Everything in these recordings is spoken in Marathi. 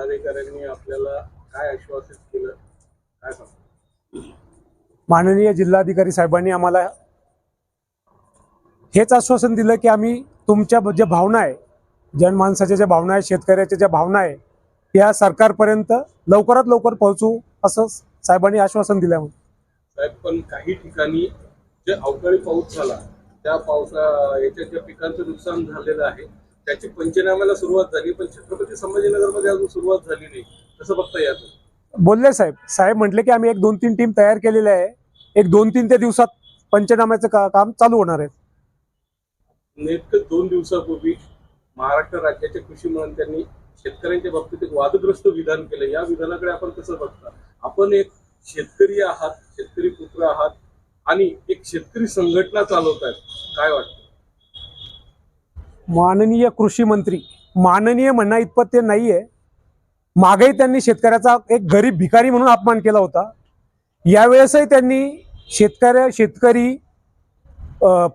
जिल्हाधिकाऱ्यांनी आपल्याला काय आश्वासित केलं काय सांगता माननीय जिल्हाधिकारी साहेबांनी आम्हाला हेच आश्वासन दिलं की आम्ही तुमच्या ज्या भावना आहे जनमानसाच्या ज्या भावना आहे शेतकऱ्याच्या ज्या भावना आहे त्या सरकारपर्यंत लवकरात लवकर पोहोचू असं साहेबांनी आश्वासन दिलं साहेब पण काही ठिकाणी जे अवकाळी पाऊस झाला त्या पावसा याच्या ज्या पिकांचं नुकसान झालेलं आहे. त्याची पंचनाम्याला सुरुवात झाली. पण छत्रपती संभाजीनगरमध्ये अजून सुरुवात झाली नाही. कसं बघता याचं? बोलले साहेब. साहेब म्हटले की आम्ही एक दोन तीन टीम तयार केलेले आहे. एक दोन तीन ते दिवसात पंचनाम्याचं का काम चालू होणार आहे. नेमकं दोन दिवसापूर्वी महाराष्ट्र राज्याच्या कृषी मंत्र्यांनी शेतकऱ्यांच्या बाबतीत एक वादग्रस्त विधान केलं. या विधानाकडे आपण कसं बघता? आपण एक शेतकरी आहात शेतकरी पुत्र आहात आणि एक शेतकरी संघटना चालवतायत. काय वाटतं? माननीय कृषी मंत्री माननीय म्हणणं इतपत ते नाही आहे मागेही त्यांनी शेतकऱ्याचा एक गरीब भिकारी म्हणून अपमान केला होता. यावेळेसही त्यांनी शेतकऱ्या शेतकरी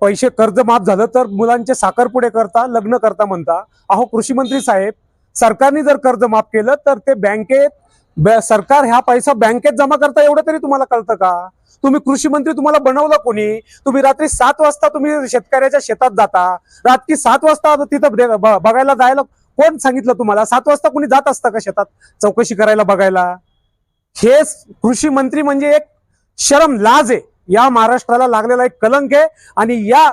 पैसे कर्ज माफ झालं तर मुलांचे साखरपुडे करता लग्न करता म्हणता अहो कृषी मंत्री साहेब सरकारने जर कर्ज माफ केलं तर ते बँकेत सरकार ह्या पैसा बँकेत जमा करता एवढं तरी तुम्हाला कळतं का? तुम्ही कृषी मंत्री तुम्हाला बनवलं कोणी? तुम्ही रात्री सात वाजता तुम्ही शेतकऱ्याच्या शेतात जाता. रात्री सात वाजता तिथं बघायला जायला कोण सांगितलं तुम्हाला? सात वाजता कोणी जात असतं का शेतात? चौकशी करायला बघायला? हे कृषी मंत्री म्हणजे एक शरम लाज आहे. या महाराष्ट्राला लागलेला एक कलंक आहे. आणि या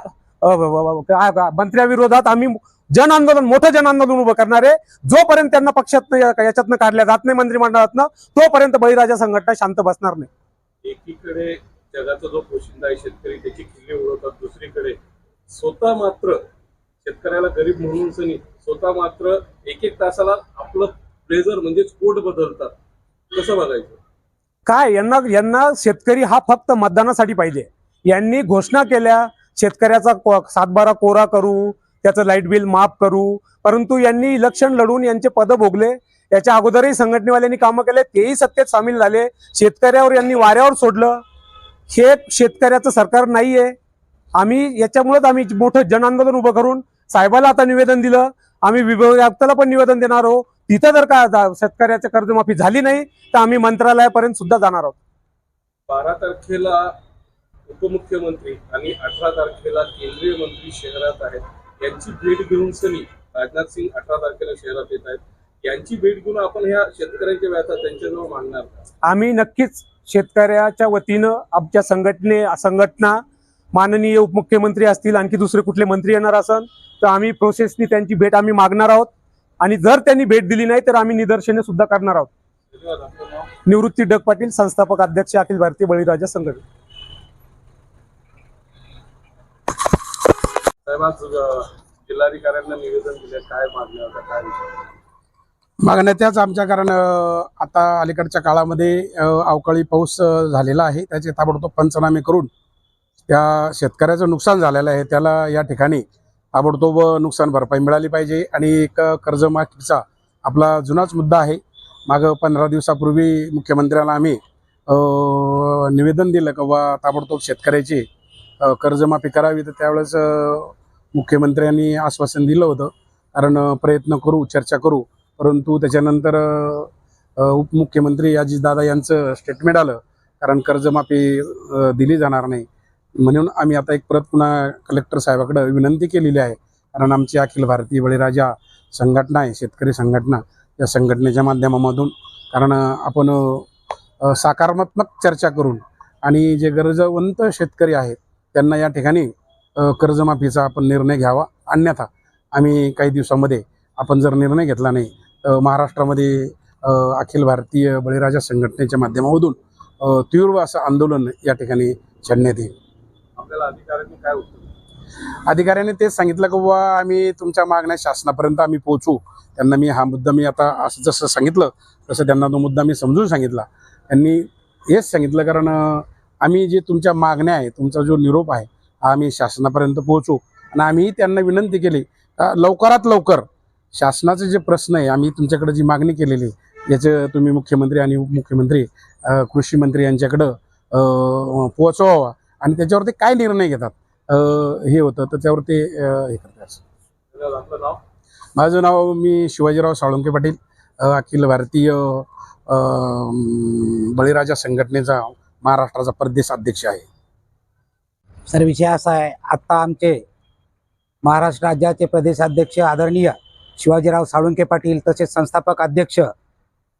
मंत्र्याविरोधात आम्ही जन आंदोलन मोठं जन आंदोलन उभं करणार आहे जोपर्यंत त्यांना पक्षातनं याच्यातनं काढल्या जात नाही मंत्रिमंडळातनं तोपर्यंत बळीराजा संघटना शांत बसणार नाही. एकीकडे जगाचा जो पोशिंदा आहे शेतकरी त्याची किल्ले उडवतात दुसरीकडे स्वतः मात्र शेतकऱ्याला गरीब म्हणून स्वतः मात्र एक एक तासाला आपलं ब्लेझर म्हणजेच कोट बदलतात. कसं बघायचं? काय यांना यांना शेतकरी हा फक्त मतदानासाठी पाहिजे. यांनी घोषणा केल्या शेतकऱ्याचा सातबारा कोरा करू त्याचं लाइट बिल माफ करू. परंतु यांनी इलेक्शन लढून यांचे पद भोगले. याच्या अगोदरही संघटनेवाल्यांनी कामं केले तेही सत्तेत सामील झाले. शेतकऱ्यावर यांनी वाऱ्यावर सोडलं. हे शेतकऱ्याचं सरकार नाहीये. आम्ही याच्यामुळेच आम्ही मोठं जन आंदोलन उभं करून साहेबाला आता निवेदन दिलं. आम्ही विभाग आयुक्ताला पण निवेदन देणार आहोत. तिथं जर का जा- शेतकऱ्याची कर्जमाफी झाली नाही तर आम्ही मंत्रालयापर्यंत सुद्धा जाणार आहोत. बारा तारखेला उपमुख्यमंत्री आणि अठरा तारखेला केंद्रीय मंत्री शहरात आहेत. यांची भेट घेऊन सनी राजनाथ सिंग अठरा तारखेला शहरात येत आहेत. यांची भेट घेऊन आपण ह्या शेतकऱ्यांच्या व्यथा त्यांच्याजवळ मांडणार? आम्ही नक्कीच शेतकऱ्याच्या वतीनं आमच्या संघटने संघटना माननीय उपमुख्यमंत्री असतील आणखी दुसरे कुठले मंत्री येणार असन तर आम्ही प्रोसेसनी त्यांची भेट आम्ही मागणार आहोत. आणि जर त्यांनी भेट दिली नाही तर आम्ही निदर्शने सुद्धा करणार आहोत. निवृत्ती डग पाटील संस्थापक अध्यक्ष अखिल भारतीय बळीराजा संघटना. साहेब आज जिल्हाधिकाऱ्यांना निवेदन दिले. काय मागण्या होत्या काय विषय मागण्या त्याच आमच्या कारण आता अलीकडच्या काळामध्ये अवकाळी पाऊस झालेला आहे. त्याचे ताबडतोब पंचनामे करून त्या शेतकऱ्याचं नुकसान झालेलं आहे. त्याला या ठिकाणी ताबडतोब नुकसान भरपाई मिळाली पाहिजे. आणि एक कर्जमाफीचा आपला जुनाच मुद्दा आहे. मागं पंधरा दिवसापूर्वी मुख्यमंत्र्याला आम्ही निवेदन दिलं का बा ताबडतोब शेतकऱ्याची कर्जमाफी करावी. तर त्यावेळेस मुख्यमंत्र्यांनी आश्वासन दिलं होतं. कारण प्रयत्न करू चर्चा करू. परंतु त्याच्यानंतर उपमुख्यमंत्री अजितदादा यांचं स्टेटमेंट आलं. कारण कर्जमाफी दिली जाणार नाही. म्हणून आम्ही आता एक परत पुन्हा कलेक्टर साहेबाकडं विनंती केलेली आहे. कारण आमची अखिल भारतीय बळीराजा संघटना आहे शेतकरी संघटना. या संघटनेच्या माध्यमामधून. कारण आपण सकारात्मक चर्चा करून आणि जे गरजवंत शेतकरी आहेत त्यांना या ठिकाणी कर्जमाफीचा आपण निर्णय घ्यावा. अन्यथा आम्ही काही दिवसामध्ये आपण जर निर्णय घेतला नाही तर महाराष्ट्रामध्ये अखिल भारतीय बळीराजा संघटनेच्या माध्यमामधून तीव्र असं आंदोलन या ठिकाणी छेडण्यात येईल. आपल्याला अधिकाऱ्यांनी काय? अधिकाऱ्यांनी तेच सांगितलं की बाबा आम्ही तुमच्या मागण्या शासनापर्यंत आम्ही पोहोचू. त्यांना मी हा मुद्दा मी आता असं जसं सांगितलं तसं त्यांना तो मुद्दा मी समजून सांगितला. त्यांनी हेच सांगितलं कारण आम्ही जे तुमच्या मागण्या आहे तुमचा जो निरोप आहे आम्ही शासनापर्यंत पोहोचू. आणि आम्ही त्यांना विनंती केली का लवकरात लवकर शासनाचे जे प्रश्न आहे आम्ही तुमच्याकडे जी मागणी केलेली याचं तुम्ही मुख्यमंत्री आणि उपमुख्यमंत्री कृषीमंत्री कृषी मंत्री यांच्याकडं पोहोचवावा. आणि त्याच्यावर ते काय निर्णय घेतात? हे होतं. त्याच्यावर ते हे करतात. माझं नाव मी शिवाजीराव साळुंके पाटील अखिल भारतीय बळीराजा संघटनेचा महाराष्ट्राचा प्रदेश अध्यक्ष आहे. सर विषय असा आहे आत्ता आमचे महाराष्ट्र राज्याचे प्रदेशाध्यक्ष आदरणीय शिवाजीराव साळुंके पाटील तसेच संस्थापक अध्यक्ष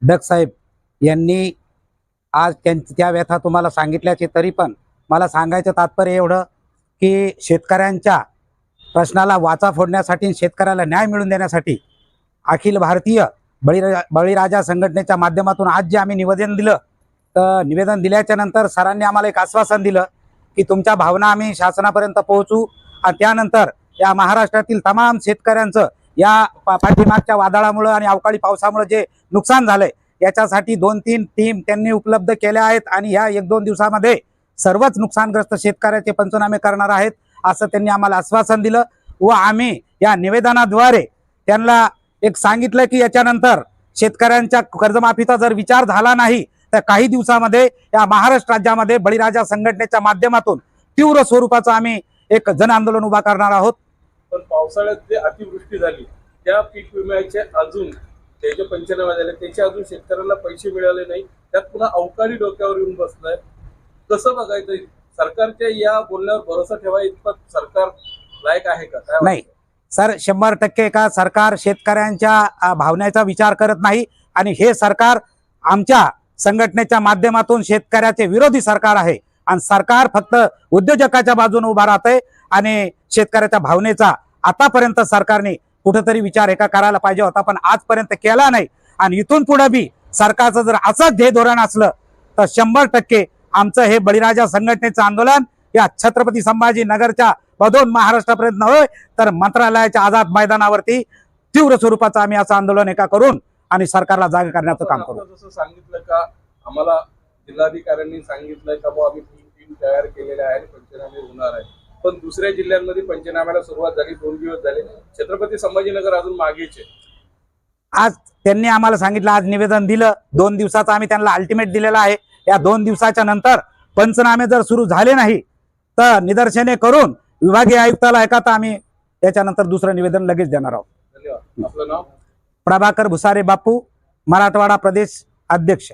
डक साहेब यांनी आज त्यां त्या व्यथा तुम्हाला सांगितल्याचे तरी पण मला सांगायचं तात्पर्य एवढं की शेतकऱ्यांच्या प्रश्नाला वाचा फोडण्यासाठी शेतकऱ्याला न्याय मिळवून देण्यासाठी अखिल भारतीय बळीरा बळीराजा संघटनेच्या माध्यमातून आज जे आम्ही निवेदन दिलं तर निवेदन दिल्याच्या नंतर सरांनी आम्हाला एक आश्वासन दिलं की तुमच्या भावना आम्ही शासनापर्यंत पोहोचू. आणि त्यानंतर या महाराष्ट्रातील तमाम शेतकऱ्यांचं या पा- पाठीमागच्या वादळामुळं आणि अवकाळी पावसामुळे जे नुकसान झालंय याच्यासाठी दोन तीन टीम त्यांनी उपलब्ध केल्या आहेत. आणि ह्या एक दोन दिवसामध्ये सर्वच नुकसानग्रस्त शेतकऱ्याचे पंचनामे करणार आहेत असं त्यांनी आम्हाला आश्वासन दिलं. व आम्ही या निवेदनाद्वारे त्यांना एक सांगितलं की याच्यानंतर शेतकऱ्यांच्या कर्जमाफीचा जर विचार झाला नाही तर काही दिवसामध्ये या महाराष्ट्र राज्यामध्ये बळीराजा संघटनेच्या माध्यमातून तीव्र स्वरूपाचं आम्ही एक जन आंदोलन उभा करणार आहोत. पण पावसाळ्यात जे अतिवृष्टी झाली त्या पीक विम्याचे अजून ते जे पंचनामे झाले त्याचे अजून शेतकऱ्यांना पैसे मिळाले नाही. त्यात पुन्हा अवकाळी डोक्यावर येऊन बसलाय. कसं बघायचं? सरकारच्या या बोलण्यावर भरोसा ठेवा इतपत सरकार लायक आहे का? नाही. सर शंभर टक्के का सरकार शेतकऱ्यांच्या भावनेचा विचार करत नाही? आणि हे सरकार आमच्या संघटनेच्या माध्यमातून शेतकऱ्याचे विरोधी सरकार आहे. आणि सरकार फक्त उद्योजकाच्या बाजूने उभा राहतंय आणि शेतकऱ्याच्या भावनेचा आतापर्यंत सरकारने कुठेतरी विचार एका करायला पाहिजे होता पण आजपर्यंत केला नाही. आणि इथून पुढे बी सरकारचं जर असंच ध्येय धोरण असलं तर शंभर टक्के आमचं हे बळीराजा संघटनेचं आंदोलन या छत्रपती संभाजी नगरच्या महाराष्ट्रापर्यंत नव्हे तर मंत्रालयाच्या आझाद मैदानावरती तीव्र स्वरूपाचं आम्ही असं आंदोलन एका करून आणि सरकारला जागा करण्याचं काम करू. जसं सांगितलं का आम्हाला जिल्हाधिकाऱ्यांनी सांगितलंय का बुवा आम्ही तीन टीम तयार केलेल्या आहे आणि पंचनामे होणार आहे पण दुसऱ्या जिल्ह्यांमध्ये पंचनाम्याला सुरुवात झाली दोन दिवस झाले. छत्रपती संभाजीनगर अजून मागेचे आज त्यांनी आम्हाला सांगितलं आज निवेदन दिलं. दोन दिवसाचं आम्ही त्यांना अल्टिमेट दिलेलं आहे. या दोन दिवसाच्या नंतर पंचनामे जर सुरू झाले नाही तर निदर्शने करून विभागीय आयुक्ताला एका तर आम्ही त्याच्यानंतर दुसरं निवेदन लगेच देणार आहोत. धन्यवाद. आपलं नाव? प्रभाकर भुसारे बापू मराठवाडा प्रदेश अध्यक्ष.